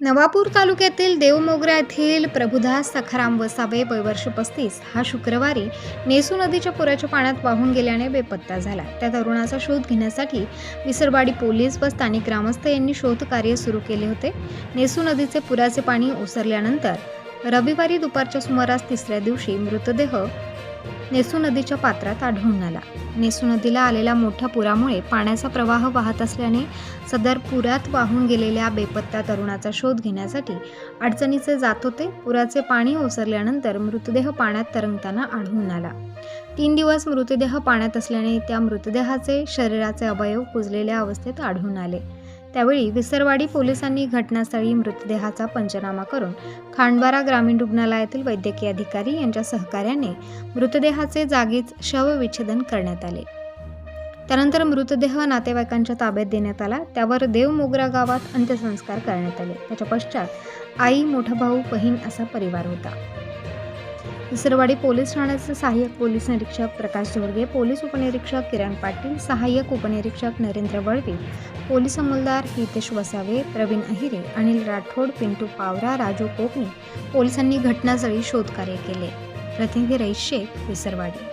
नवापूर तालुक्यातील देवमोगरा येथील प्रभुदास सखाराम वसावे वयवर्ष पस्तीस हा शुक्रवारी नेसू नदीच्या पुराच्या पाण्यात वाहून गेल्याने बेपत्ता झाला. त्या तरुणाचा शोध घेण्यासाठी विसरवाडी पोलीस व स्थानिक ग्रामस्थ यांनी शोधकार्य सुरू केले होते. नेसू नदीचे पुराचे पाणी ओसरल्यानंतर रविवारी दुपारच्या सुमारास तिसऱ्या दिवशी मृतदेह नेसू नदीच्या पात्रात आढळून आला. नेसू नदीला आलेल्या मोठ्या पुरामुळे पाण्याचा प्रवाह वाहत असल्याने सदर पुरात वाहून गेलेल्या बेपत्ता तरुणाचा शोध घेण्यासाठी अडचणीचे जात होते. पुराचे पाणी ओसरल्यानंतर मृतदेह पाण्यात तरंगताना आढळून आला. तीन दिवस मृतदेह पाण्यात असल्याने त्या मृतदेहाचे शरीराचे अवयव कुजलेल्या अवस्थेत आढळून आले. त्यावेळी विसरवाडी पोलिसांनी घटनास्थळी मृतदेहाचा पंचनामा करून खांडबारा ग्रामीण रुग्णालयातील वैद्यकीय अधिकारी यांच्या सहकार्याने मृतदेहाचे जागीच शवविच्छेदन करण्यात आले. त्यानंतर मृतदेह नातेवाईकांच्या ताब्यात देण्यात आला. त्यावर देवमोगरा गावात अंत्यसंस्कार करण्यात आले. त्याच्या पश्चात आई मोठा भाऊ बहीण असा परिवार होता. विसरवाडी पोलीस ठाण्याचे सहाय्यक पोलीस निरीक्षक प्रकाश जोडगे पोलीस उपनिरीक्षक किरण पाटील सहाय्यक उपनिरीक्षक नरेंद्र वळवे पोलीस अंमलदार हितेश वसावे प्रवीण अहिरे अनिल राठोड पिंटू पावरा राजू कोकणे पोलिसांनी घटनास्थळी शोधकार्य केले. प्रतिनिधी रईस शेख विसरवाडी.